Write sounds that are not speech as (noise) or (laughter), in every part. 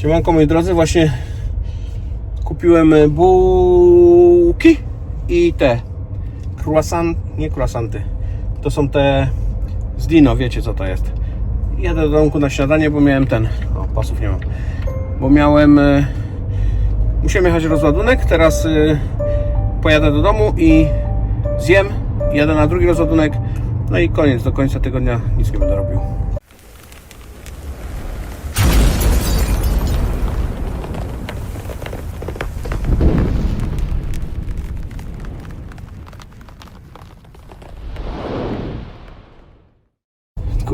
Siemanko moi drodzy, właśnie kupiłem e, bułki i te croissant, nie croissanty, to są te z Dino, wiecie co to jest. Jadę do domku na śniadanie, bo miałem ten, o pasów nie mam, bo miałem, e, musiałem jechać rozładunek, teraz e, pojadę do domu i zjem, jadę na drugi rozładunek, no i koniec, do końca tygodnia nic nie będę robił.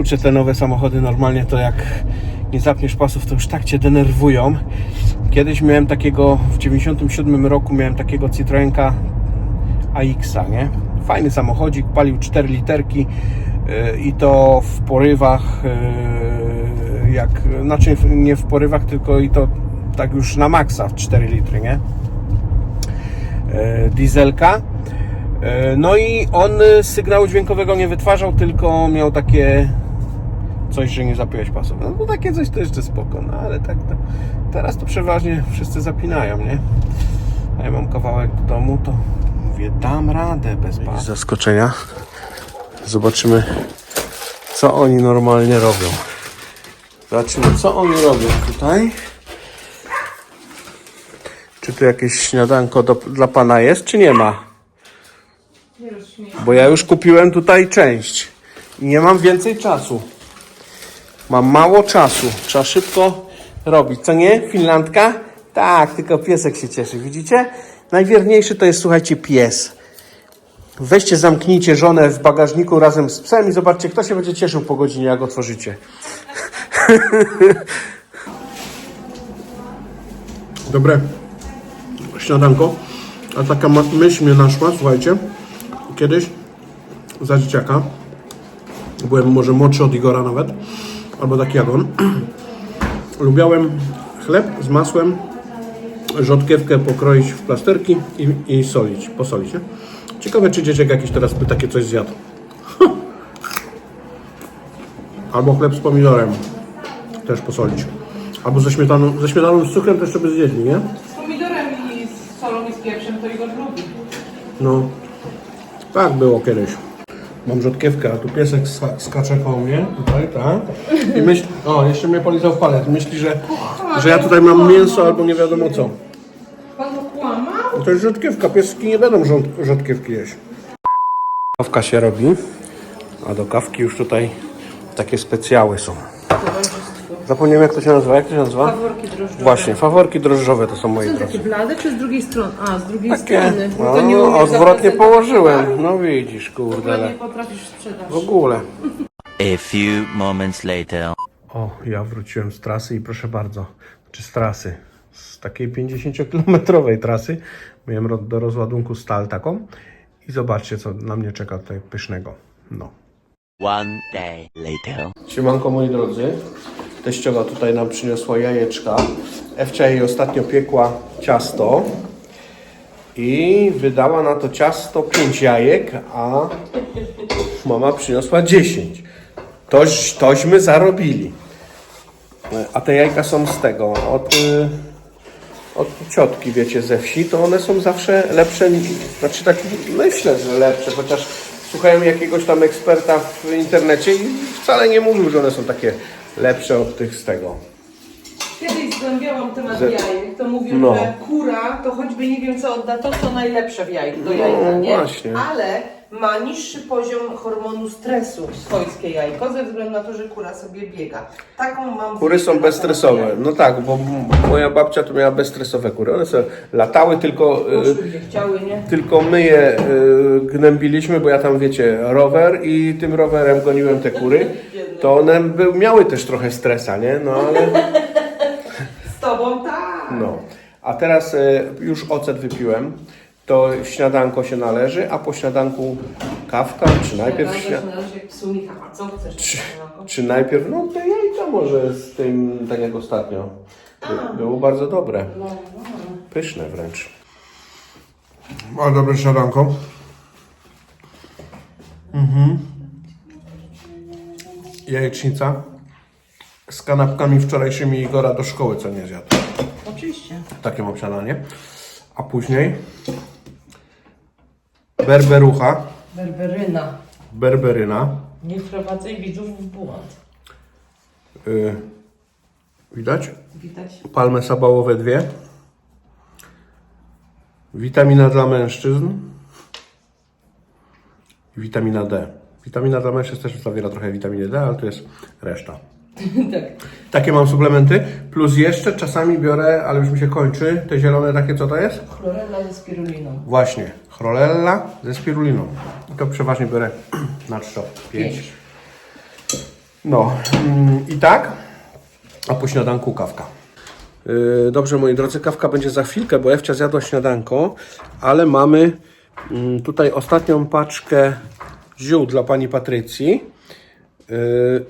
Kurczę, te nowe samochody normalnie to jak nie zapniesz pasów, to już tak cię denerwują. Kiedyś miałem takiego, w 97 roku miałem takiego Citroenka AX-a, nie? Fajny samochodzik, palił 4 literki yy, i to w porywach, yy, jak, znaczy nie w porywach, tylko i to tak już na maksa w 4 litry, nie? Yy, dieselka. E, No i on y, sygnału dźwiękowego nie wytwarzał, tylko miał takie coś, że nie zapiąłeś pasów. No to takie coś to jeszcze spoko, no ale tak to, teraz to przeważnie wszyscy zapinają, nie? A ja mam kawałek do domu, to mówię, dam radę bez pasów. zaskoczenia. Zobaczymy, co oni normalnie robią. Zobaczymy, co oni robią tutaj. Czy tu jakieś śniadanko do, dla pana jest, czy nie ma? Bo ja już kupiłem tutaj część i nie mam więcej czasu. Mam mało czasu. Trzeba szybko robić. Co nie? Finlandka? Tak, tylko piesek się cieszy. Widzicie? Najwierniejszy to jest, słuchajcie, pies. Weźcie, zamknijcie żonę w bagażniku razem z psem i zobaczcie, kto się będzie cieszył po godzinie, jak otworzycie. (laughs) Dobre śniadanko. A taka myśl mnie naszła, słuchajcie. Kiedyś za dzieciaka byłem może młodszy od Igora nawet, albo taki jak on. Lubiałem chleb z masłem, rzodkiewkę pokroić w plasterki i, i solić, posolić. Nie? Ciekawe, czy dzieciak jakiś teraz by takie coś zjadł. (laughs) Albo chleb z pomidorem też posolić. Albo ze śmietaną, ze śmietaną z cukrem też by zjedli, nie? Z pomidorem i z solą i z pieprzem to Igor lubi. No, tak było kiedyś. Mam rzodkiewkę, a tu piesek ska- skacze koło mnie, tutaj, tak? I myśli, o, jeszcze mnie polizał w palec. Myśli, że, że ja tutaj mam mięso albo nie wiadomo co. Pan go kłamał? No to jest rzodkiewka, pieski nie będą rząd, rzodkiewki jeść. Kawka się robi, a do kawki już tutaj takie specjały są. Zapomniałem jak to się nazywa, jak to się nazywa? Faworki drożdżowe. Właśnie, faworki drożdżowe to są moje Są drodzy. takie blade czy z drugiej strony? A, z drugiej Takie, strony. Bo to nie no, umiesz odwrotnie zaprezentować. położyłem. No widzisz, kurde. Ale nie potrafisz sprzedać. W ogóle. A few moments later. O, ja wróciłem z trasy i proszę bardzo, czy z trasy, z takiej 50-kilometrowej trasy, miałem ro- do rozładunku stal taką i zobaczcie, co na mnie czeka tutaj pysznego. No. One day later. Siemanko moi drodzy, teściowa tutaj nam przyniosła jajeczka. Ewcia jej ostatnio piekła ciasto i wydała na to ciasto 5 jajek, a mama przyniosła 10. Toś, tośmy zarobili. A te jajka są z tego, od, od ciotki, wiecie, ze wsi, to one są zawsze lepsze, znaczy tak myślę, że lepsze, chociaż słuchałem jakiegoś tam eksperta w internecie i wcale nie mówił, że one są takie lepsze od tych z tego. Kiedyś zgłębiałam temat Ze- jajek, to mówią, No. że kura to choćby nie wiem co odda, to co najlepsze w jajku, do jajka, nie? właśnie. Ale ma niższy poziom hormonu stresu swojskie jajko, ze względu na to, że kura sobie biega. Taką mam Kury są bezstresowe. No tak, bo moja babcia to miała bezstresowe kury. One sobie latały, tylko, Poszły, gdzie chciały, nie? tylko my je y, gnębiliśmy, bo ja tam wiecie, rower i tym rowerem goniłem te kury. To one by, miały też trochę stresa, nie? No ale... (laughs) Z tobą tak. No, a teraz e, już ocet wypiłem, to śniadanko się należy, a po śniadanku kawka, czy najpierw, śnia... się należy jak psu Michał. A co chcesz? czy, czy najpierw, no te jajka może z tym, tak jak ostatnio. By, było bardzo dobre, pyszne wręcz. A dobre śniadanko. Mhm. Jajecznica. z kanapkami wczorajszymi Igora do szkoły, co nie zjadł. Oczywiście. Takie mam śniadanie. A później berberucha, Berberyna. berberyna. Nie wprowadzaj widzów w błąd. Yy, widać? Widać. Palmy sabałowe dwie. Witamina dla mężczyzn. I witamina D. Witamina dla mężczyzn też zawiera trochę witaminy D, ale to jest reszta. (laughs) tak. Takie mam suplementy. Plus jeszcze czasami biorę, ale już mi się kończy, te zielone takie, co to jest? Chlorella ze spiruliną. Właśnie, chlorella ze spiruliną. I to przeważnie biorę (clears throat) na 3, 5. No mm, i tak, a po śniadanku kawka. Yy, Dobrze, moi drodzy, kawka będzie za chwilkę, bo Ewcia zjadła śniadanko, ale mamy mm, tutaj ostatnią paczkę ziół dla pani Patrycji yy,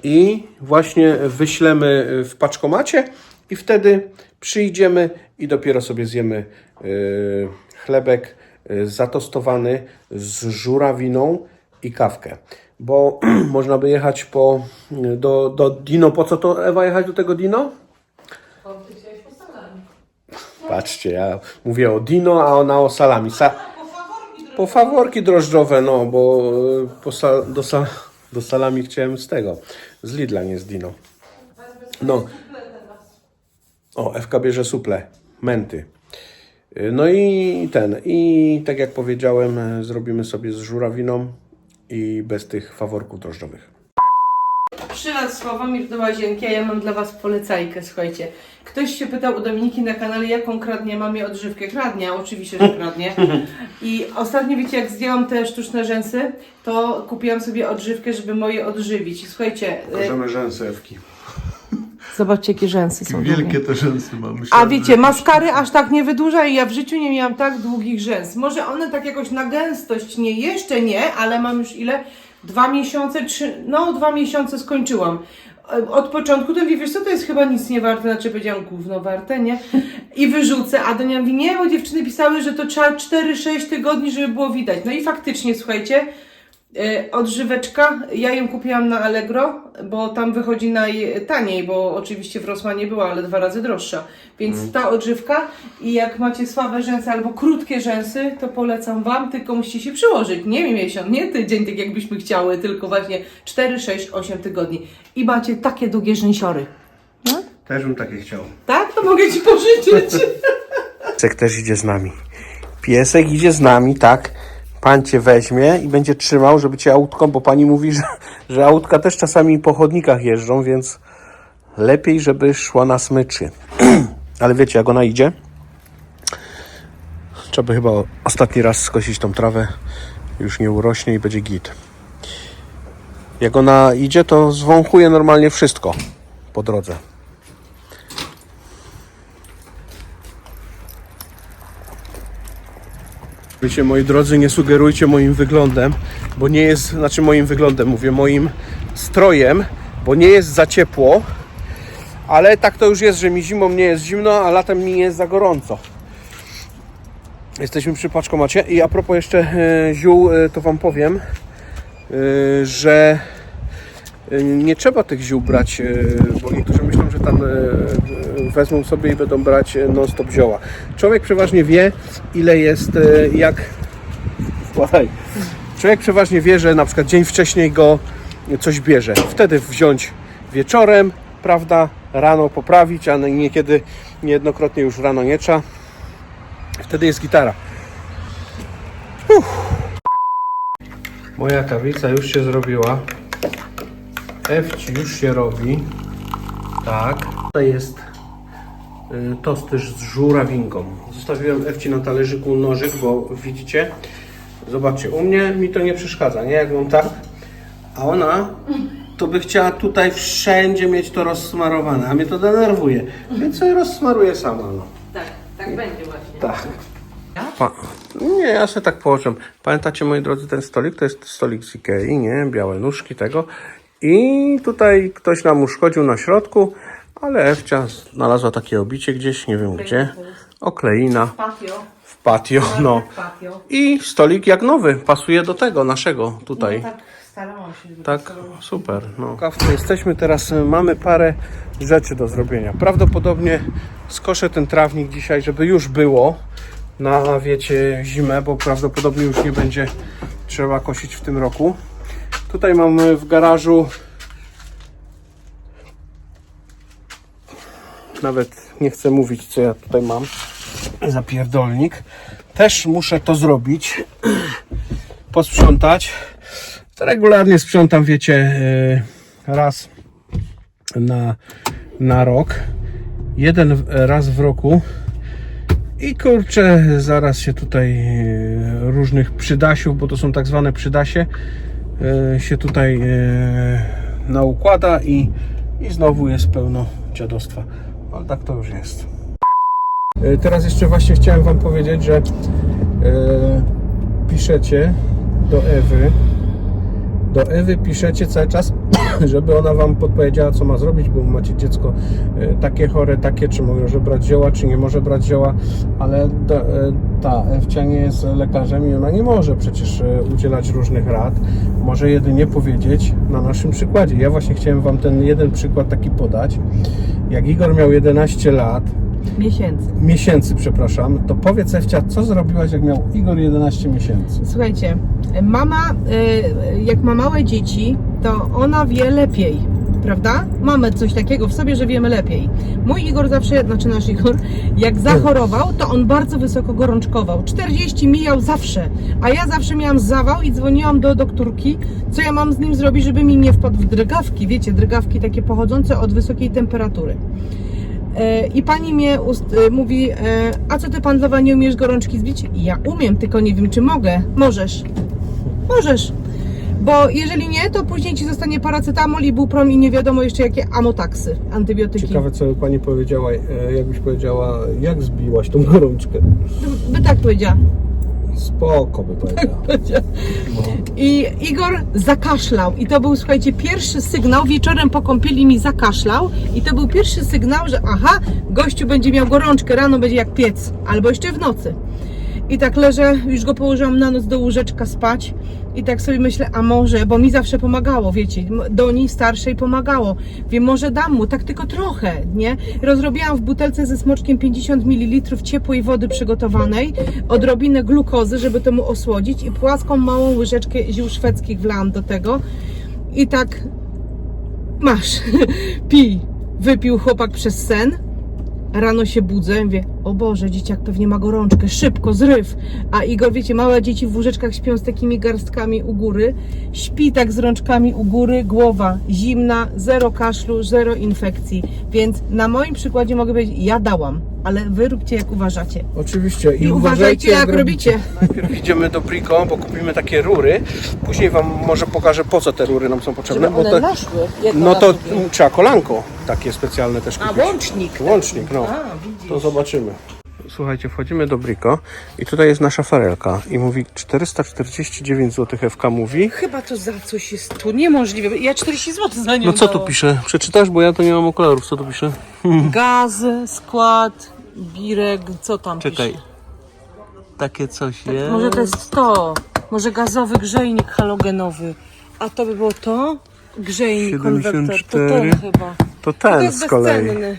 i właśnie wyślemy w paczkomacie i wtedy przyjdziemy i dopiero sobie zjemy yy, chlebek zatostowany z żurawiną i kawkę. Bo (clears throat) można by jechać po, do, do Dino. Po co to Ewa jechać do tego Dino? Patrzcie, ja mówię o Dino, a ona o salami. Sa po faworki drożdżowe, no, bo e, po sal do, sal do salami chciałem z tego, z Lidla, nie z Dino. No. O, FK bierze suple, menty. No i ten, i tak jak powiedziałem, e, zrobimy sobie z żurawiną i bez tych faworków drożdżowych. Przylad Sławomir do łazienki, a ja mam dla Was polecajkę, słuchajcie. Ktoś się pytał u Dominiki na kanale, jaką kradnie mamie odżywkę. Kradnie, oczywiście, że kradnie. I ostatnio, wiecie, jak zdjęłam te sztuczne rzęsy, to kupiłam sobie odżywkę, żeby moje odżywić. I Słuchajcie, y, rzęsy Ewki. Zobaczcie, jakie rzęsy są długie. te rzęsy mam. A wiecie, maskary aż tak nie wydłuża i ja w życiu nie miałam tak długich rzęs. Może one tak jakoś na gęstość nie, jeszcze nie, ale mam już ile? Dwa miesiące, trzy, no dwa miesiące skończyłam. E, Od początku to mówię, wiesz co, to jest chyba nic nie warte, znaczy powiedziałam gówno warte, nie? I wyrzucę, a Donia mówi, nie, bo dziewczyny pisały, że to trzeba 4-6 tygodni, żeby było widać. No i faktycznie, słuchajcie, Odżyweczka, ja ją kupiłam na Allegro, bo tam wychodzi najtaniej, bo oczywiście w Rossmanie była, ale dwa razy droższa. Więc ta odżywka i jak macie słabe rzęsy albo krótkie rzęsy, to polecam Wam, tylko musicie się przyłożyć. Nie miesiąc, nie tydzień, tak jakbyśmy chciały, tylko właśnie 4, 6, 8 tygodni. I macie takie długie rzęsiory. Też bym takie chciał. Tak? To mogę Ci pożyczyć. (laughs) Piesek też idzie z nami. Piesek idzie z nami, tak. Pan cię weźmie i będzie trzymał, żeby cię autko, bo pani mówi, że, że autka też czasami po chodnikach jeżdżą, więc lepiej, żeby szła na smyczy. (clears throat) Ale wiecie, jak ona idzie? Trzeba by chyba ostatni raz skosić tą trawę. Już nie urośnie i będzie git. Jak ona idzie, to zwąchuje normalnie wszystko po drodze. Wiecie, moi drodzy, nie sugerujcie moim wyglądem, bo nie jest, znaczy moim wyglądem, mówię, moim strojem, bo nie jest za ciepło, ale tak to już jest, że mi zimą nie jest zimno, a latem mi nie jest za gorąco. Jesteśmy przy paczkomacie i a propos jeszcze e, ziół, e, to Wam powiem, e, że nie trzeba tych ziół brać, bo niektórzy myślą, że tam wezmą sobie i będą brać e, non-stop zioła. Człowiek przeważnie wie, ile jest, e, jak... Słuchaj. Człowiek przeważnie wie, że na przykład dzień wcześniej go coś bierze. Wtedy wziąć wieczorem, prawda, rano poprawić, a niekiedy niejednokrotnie już rano nie trzeba. Wtedy jest gitara. Uff. Moja kawica już się zrobiła. Ewci już się robi. Tak. Tutaj jest y, tostyż z żurawinką. Zostawiłem Ewci na talerzyku nożyk, bo widzicie, zobaczcie, u mnie mi to nie przeszkadza, nie? Jak mam tak, a ona to by chciała tutaj wszędzie mieć to rozsmarowane, a mnie to denerwuje, więc sobie rozsmaruję sama, no. tak, tak będzie właśnie. Tak. Pa- nie, ja sobie tak położę. Pamiętacie, moi drodzy, ten stolik? To jest stolik z Ikei, nie? Białe nóżki tego. I tutaj ktoś nam uszkodził na środku, ale Ewcia znalazła takie obicie gdzieś, nie wiem gdzie. Okleina Patio. w patio, no. Patio. I stolik jak nowy, pasuje do tego naszego tutaj. Tak, Starałam się. żeby Tak, to super. No. Jesteśmy teraz, y, mamy parę rzeczy do zrobienia. Prawdopodobnie skoszę ten trawnik dzisiaj, żeby już było na, wiecie, zimę, bo prawdopodobnie już nie będzie trzeba kosić w tym roku. Tutaj mamy w garażu nawet nie chcę mówić, co ja tutaj mam za pierdolnik. Też muszę to zrobić. (clears throat) Posprzątać. To regularnie sprzątam, wiecie, yy, raz na, na rok. Jeden raz w roku. I kurczę, zaraz się tutaj yy, różnych przydasiów, bo to są tak zwane przydasie, yy, się tutaj naukłada i, i znowu jest pełno dziadostwa. Ale tak to już jest. Yy, Teraz jeszcze właśnie chciałem Wam powiedzieć, że yy, piszecie do Ewy, do Ewy piszecie cały czas, (coughs) żeby ona Wam podpowiedziała, co ma zrobić, bo macie dziecko e, takie chore, takie, czy może brać zioła, czy nie może brać zioła, ale e, ta Ewcia nie jest lekarzem i ona nie może przecież e, udzielać różnych rad. Może jedynie powiedzieć na naszym przykładzie. Ja właśnie chciałem Wam ten jeden przykład taki podać. Jak Igor miał 11 lat, Miesięcy. miesięcy, przepraszam, to powiedz Ewcia, co zrobiłaś, jak miał Igor 11 miesięcy? Słuchajcie, mama, y, jak ma małe dzieci, to ona wie lepiej, prawda? Mamy coś takiego w sobie, że wiemy lepiej. Mój Igor zawsze, znaczy nasz Igor, jak zachorował, to on bardzo wysoko gorączkował. 40 mijał zawsze, a ja zawsze miałam zawał i dzwoniłam do doktorki, co ja mam z nim zrobić, żeby mi nie wpadł w drgawki, wiecie, drgawki takie pochodzące od wysokiej temperatury. E, I pani mnie ust, e, mówi, e, a co ty pan Lewa nie umiesz gorączki zbić? Ja umiem, tylko nie wiem czy mogę. Możesz. Możesz. Bo jeżeli nie, to później ci zostanie paracetamol i buprom i nie wiadomo jeszcze jakie amotaksy, antybiotyki. Ciekawe, co by pani powiedziała, jakbyś powiedziała, jak zbiłaś tą gorączkę. By tak powiedziała. Spoko by powiedziała. (laughs) I Igor zakaszlał. I to był, słuchajcie, pierwszy sygnał. Wieczorem po kąpieli mi zakaszlał. I to był pierwszy sygnał, że aha, gościu będzie miał gorączkę, rano będzie jak piec. Albo jeszcze w nocy. I tak leżę, już go położyłam na noc do łóżeczka spać. I tak sobie myślę, a może, bo mi zawsze pomagało, wiecie, do niej starszej pomagało. Wiem, może dam mu, tak tylko trochę, nie? Rozrobiłam w butelce ze smoczkiem 50 ml ciepłej wody przygotowanej, odrobinę glukozy, żeby to mu osłodzić i płaską małą łyżeczkę ziół szwedzkich wlałam do tego. I tak masz, (laughs) pij. Wypił chłopak przez sen. Rano się budzę, mówię, o Boże, dzieciak pewnie ma gorączkę, szybko, zryw. A Igor, wiecie, małe dzieci w łóżeczkach śpią z takimi garstkami u góry. Śpi tak z rączkami u góry, głowa zimna, zero kaszlu, zero infekcji. Więc na moim przykładzie mogę powiedzieć, ja dałam, ale wy róbcie jak uważacie. Oczywiście. I uważajcie jak robicie. Najpierw idziemy do Brico, bo kupimy takie rury. Później Wam może pokażę, po co te rury nam są potrzebne. bo to, naszły. no to mm, trzeba kolanko takie specjalne też A kupić. łącznik. Łącznik, no. A, widzisz. To zobaczymy. Słuchajcie, wchodzimy do Brico i tutaj jest nasza farelka i mówi 449 zł FK mówi. Chyba to za coś jest tu niemożliwe. Ja 40 zł za nią No co tu pisze? Przeczytasz, bo ja to nie mam okularów. Co tu pisze? Gaz, skład, birek, co tam Czekaj. pisze? Takie coś jest. Może to jest to. Może gazowy grzejnik halogenowy. A to by było to? Grzejnik, konwektor. To 74. ten chyba. To To ten jest z kolei. bezcenny.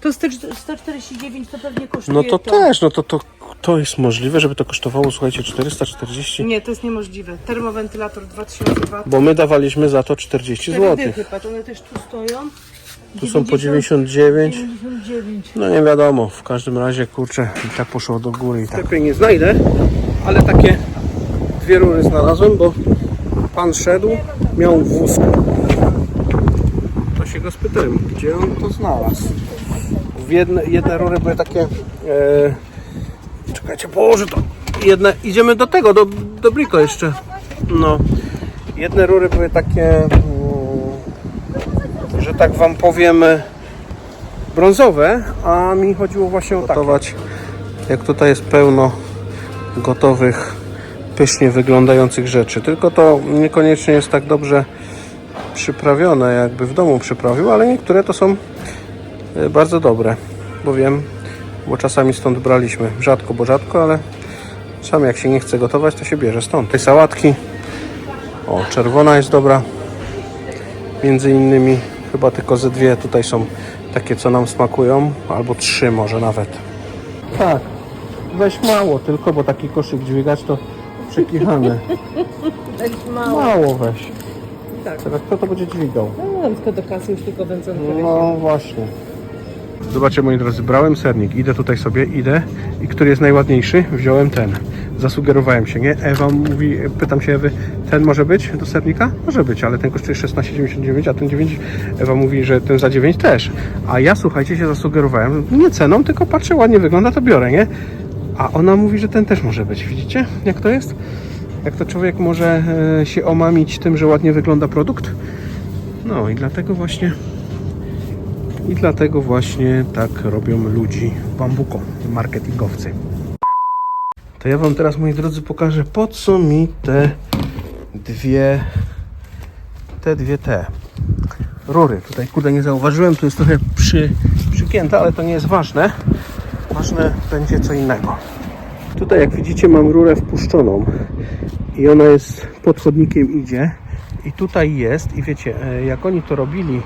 To 149 to pewnie kosztuje No to też, no to, to to jest możliwe, żeby to kosztowało, słuchajcie, 440. Nie, to jest niemożliwe. Termowentylator 2002. Bo my dawaliśmy za to 40 Cztery zł. dychy, patrz, one też tu stoją. Tu są po 99. 99. No nie wiadomo, w każdym razie kurczę, i tak poszło do góry i tak. Lepiej nie znajdę, ale takie dwie rury znalazłem, bo pan szedł, miał wózk. To się go spytałem, gdzie on to znalazł. W jedne, jedne rury były takie. E, czekajcie, położę to. Jedne, idziemy do tego, do, do Brico jeszcze. No. Jedne rury były takie, mm, że tak wam powiem, brązowe, a mi chodziło właśnie o gotować. Jak tutaj jest pełno gotowych, pysznie wyglądających rzeczy. Tylko to niekoniecznie jest tak dobrze przyprawione, jakby w domu przyprawił, ale niektóre to są e, bardzo dobre, bo wiem, bo czasami stąd braliśmy. Rzadko, bo rzadko, ale sam jak się nie chce gotować, to się bierze stąd. Te sałatki O, czerwona jest dobra. Między innymi chyba tylko ze dwie tutaj są takie, co nam smakują, albo trzy może nawet. Tak, weź mało tylko, bo taki koszyk dźwigać to przekichane. Mało weź. Tak. Teraz kto to będzie dźwigał? No, tylko do kasy już tylko wędzonkę. No właśnie. Zobaczcie moi drodzy, brałem sernik, idę tutaj sobie, idę i który jest najładniejszy? Wziąłem ten. Zasugerowałem się, nie? Ewa mówi, pytam się Ewy, ten może być do sernika? Może być, ale ten kosztuje 16,99, a ten 9, Ewa mówi, że ten za 9 też. A ja słuchajcie się zasugerowałem, nie ceną, tylko patrzę, ładnie wygląda, to biorę, nie? A ona mówi, że ten też może być. Widzicie, jak to jest? Jak to człowiek może e, się omamić tym, że ładnie wygląda produkt? No i dlatego właśnie i dlatego właśnie tak robią ludzi bambuko, marketingowcy. To ja Wam teraz, moi drodzy, pokażę po co mi te dwie te dwie te rury. Tutaj kurde nie zauważyłem, tu jest trochę przy, przygięte, ale to nie jest ważne. Ważne będzie co innego. Tutaj jak widzicie mam rurę wpuszczoną i ona jest pod chodnikiem idzie i tutaj jest i wiecie, e, jak oni to robili,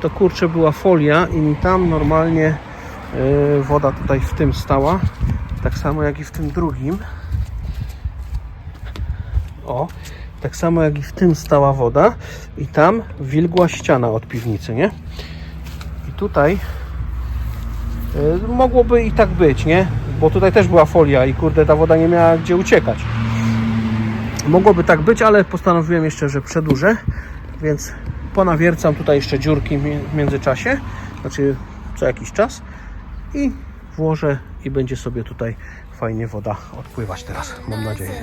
to kurczę była folia i tam normalnie e, woda tutaj w tym stała, tak samo jak i w tym drugim. O, tak samo jak i w tym stała woda i tam wilgła ściana od piwnicy, nie? I tutaj e, mogłoby i tak być, nie? Bo tutaj też była folia i kurde ta woda nie miała gdzie uciekać. Mogłoby tak być, ale postanowiłem jeszcze, że przedłużę, więc ponawiercam tutaj jeszcze dziurki w międzyczasie, znaczy co jakiś czas i włożę i będzie sobie tutaj fajnie woda odpływać teraz, mam nadzieję.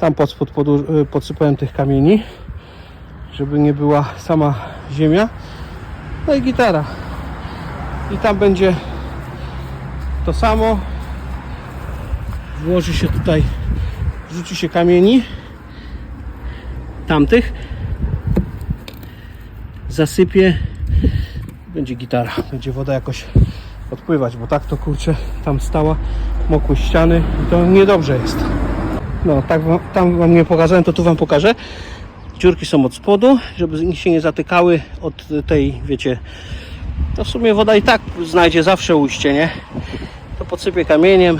Tam pod spód y, podsypałem tych kamieni, żeby nie była sama ziemia. No i gitara. I tam będzie to samo. Włoży się tutaj, rzuci się kamieni tamtych. Zasypie. Będzie gitara. Będzie woda jakoś odpływać, bo tak to kurczę tam stała, mokły ściany i to niedobrze jest. No, tak wam, tam wam nie pokazałem, to tu wam pokażę. Dziurki są od spodu, żeby się nie zatykały od tej, wiecie, no w sumie woda i tak znajdzie zawsze ujście, nie? To podsypię kamieniem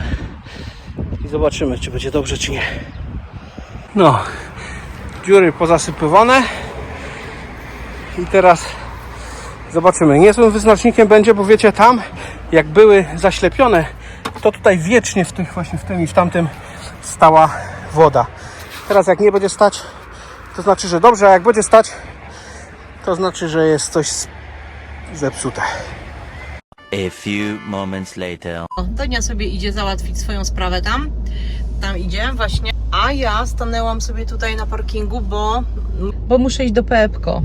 i zobaczymy, czy będzie dobrze, czy nie. No, dziury pozasypywane i teraz Zobaczymy. Niezłym wyznacznikiem będzie, bo wiecie, tam jak były zaślepione, to tutaj wiecznie w tych właśnie w tym i w tamtym stała woda. Teraz jak nie będzie stać, to znaczy, że dobrze, a jak będzie stać, to znaczy, że jest coś zepsute. A few moments later. Donia sobie idzie załatwić swoją sprawę tam. Tam idzie właśnie. A ja stanęłam sobie tutaj na parkingu, bo, bo muszę iść do Pepko.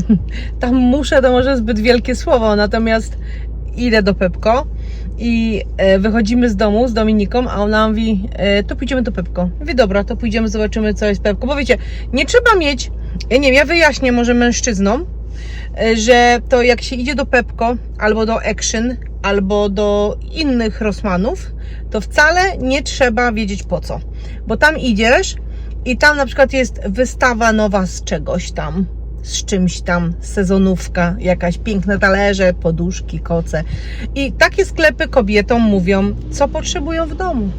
(laughs) Tam muszę, to może zbyt wielkie słowo, natomiast idę do Pepko i e, wychodzimy z domu z Dominiką, a ona mówi, e, to pójdziemy do Pepko. Mówię, dobra, to pójdziemy, zobaczymy co jest Pepko. Bo wiecie, nie trzeba mieć, ja nie wiem, ja wyjaśnię może mężczyznom, e, że to jak się idzie do Pepko, albo do Action, albo do innych Rossmanów, to wcale nie trzeba wiedzieć po co. Bo tam idziesz i tam na przykład jest wystawa nowa z czegoś tam, z czymś tam, sezonówka, jakaś piękne talerze, poduszki, koce. I takie sklepy kobietom mówią, co potrzebują w domu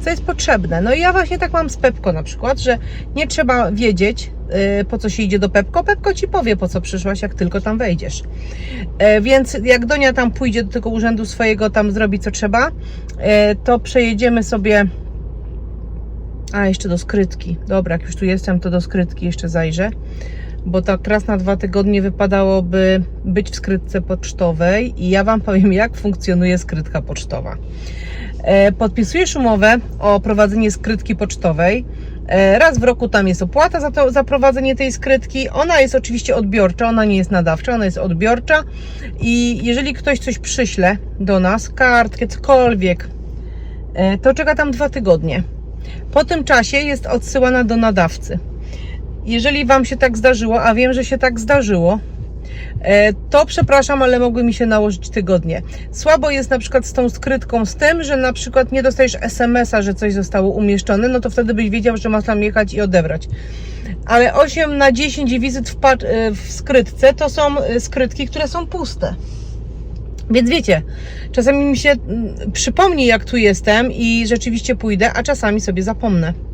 co jest potrzebne. No i ja właśnie tak mam z Pepko na przykład, że nie trzeba wiedzieć, yy, po co się idzie do Pepko. Pepko ci powie, po co przyszłaś, jak tylko tam wejdziesz. E, Więc jak Donia tam pójdzie do tego urzędu swojego, tam zrobi co trzeba, e, to przejedziemy sobie. A, jeszcze do skrytki. Dobra, jak już tu jestem, to do skrytki jeszcze zajrzę. Bo tak raz na dwa tygodnie wypadałoby być w skrytce pocztowej i ja Wam powiem, jak funkcjonuje skrytka pocztowa. E, Podpisujesz umowę o prowadzenie skrytki pocztowej E, Raz w roku tam jest opłata za, to, za prowadzenie tej skrytki. Ona jest oczywiście odbiorcza, ona nie jest nadawcza, ona jest odbiorcza. I jeżeli ktoś coś przyśle do nas, kartkę, cokolwiek, e, to czeka tam dwa tygodnie. Po tym czasie jest odsyłana do nadawcy. Jeżeli Wam się tak zdarzyło, a wiem, że się tak zdarzyło, e, to przepraszam, ale mogły mi się nałożyć tygodnie. Słabo jest na przykład z tą skrytką z tym, że na przykład nie dostajesz SMS-a, że coś zostało umieszczone, no to wtedy byś wiedział, że masz tam jechać i odebrać. Ale 8 na 10 wizyt w, e, w skrytce to są e, skrytki, które są puste. Więc wiecie, czasami mi się mm, przypomni, jak tu jestem i rzeczywiście pójdę, a czasami sobie zapomnę.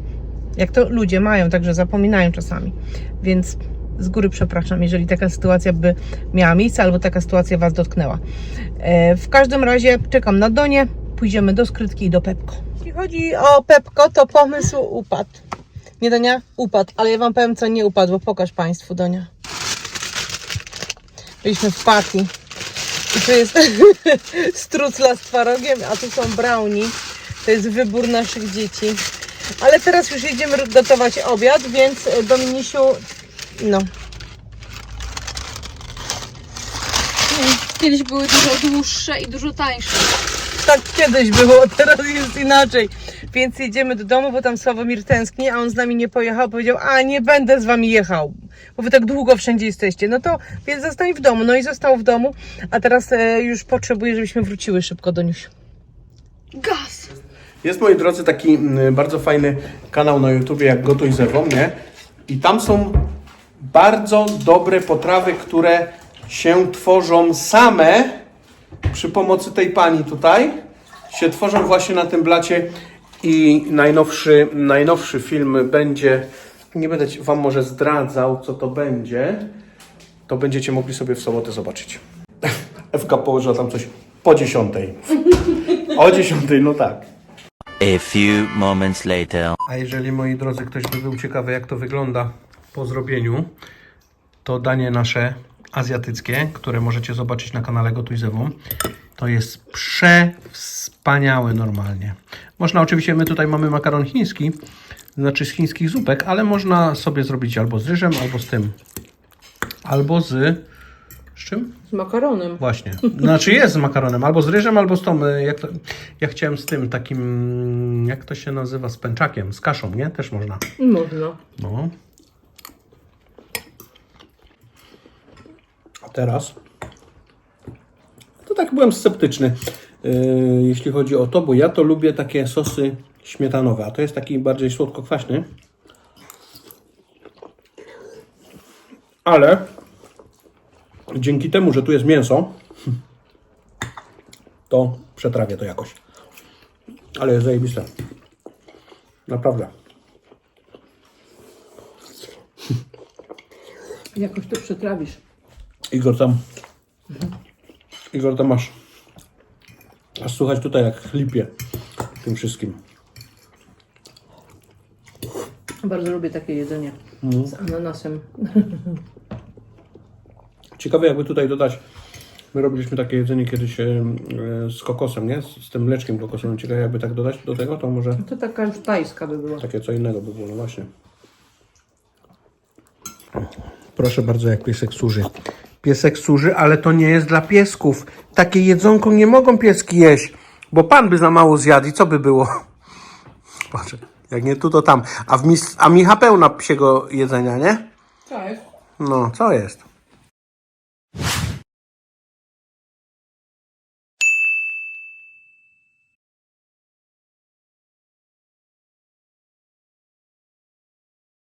Jak to ludzie mają, także zapominają czasami. Więc z góry przepraszam, jeżeli taka sytuacja by miała miejsce albo taka sytuacja Was dotknęła. E, w każdym razie czekam na Donię, pójdziemy do skrytki i do Pepko. Jeśli chodzi o Pepko, to pomysł upadł. Nie Donia? Upadł, ale ja Wam powiem, co nie upadło. Pokaż Państwu, Donia. Byliśmy w partii. I tu jest (laughs) strucla z twarogiem, a tu są brownie. To jest wybór naszych dzieci. Ale teraz już jedziemy gotować obiad, więc e, Dominisiu, no, Kiedyś były dużo dłuższe i dużo tańsze. tak kiedyś było, (laughs) teraz jest inaczej. Więc jedziemy do domu, bo tam Sławomir tęskni, a on z nami nie pojechał. Powiedział, a nie będę z wami jechał, bo wy tak długo wszędzie jesteście. No to, więc zostań w domu. No i został w domu, a teraz e, już potrzebuję, żebyśmy wróciły szybko do Niusi. Gaz! Jest, moi drodzy, taki mm, bardzo fajny kanał na YouTubie jak Gotuj z Ewą, nie? I tam są bardzo dobre potrawy, które się tworzą same przy pomocy tej pani tutaj. Się tworzą właśnie na tym blacie i najnowszy, najnowszy film będzie, nie będę Wam może zdradzał, co to będzie, to będziecie mogli sobie w sobotę zobaczyć. (laughs) Ewka położyła tam coś po dziesiątej. O dziesiątej, no tak. A few moments later. A jeżeli, moi drodzy, ktoś by był ciekawy, jak to wygląda po zrobieniu, to danie nasze azjatyckie, które możecie zobaczyć na kanale Gotuj z Ewą, to jest przewspaniałe normalnie. Można oczywiście, my tutaj mamy makaron chiński, znaczy z chińskich zupek, ale można sobie zrobić albo z ryżem, albo z tym, albo z... z czym? Z makaronem. Właśnie. (laughs) Znaczy jest z makaronem, albo z ryżem, albo z tą, y, jak to, ja chciałem z tym takim, jak to się nazywa, z pęczakiem, z kaszą, nie? Też można. Można. No. A teraz? To tak byłem sceptyczny, yy, jeśli chodzi o to, bo ja to lubię takie sosy śmietanowe, a to jest taki bardziej słodko-kwaśny. Ale dzięki temu, że tu jest mięso, to przetrawię to jakoś. Ale jest zajebiste. Naprawdę. Jakoś to przetrawisz. Igor tam. Igor tam masz. Aż słuchać tutaj jak chlipie tym wszystkim. Bardzo lubię takie jedzenie z ananasem. Ciekawe jakby tutaj dodać. My robiliśmy takie jedzenie kiedyś e, z kokosem, nie? Z, z tym mleczkiem kokosowym. Ciekawe jakby tak dodać do tego, to może To taka już tajska by była. takie co innego by było, no właśnie. Proszę bardzo, jak piesek służy. Piesek służy, ale to nie jest dla piesków. Takie jedzonko nie mogą pieski jeść, bo pan by za mało zjadł i co by było? (laughs) Patrzę, jak nie tu, to tam. A, w mis- a Micha pełna psiego jedzenia, nie? Tak. No, co jest?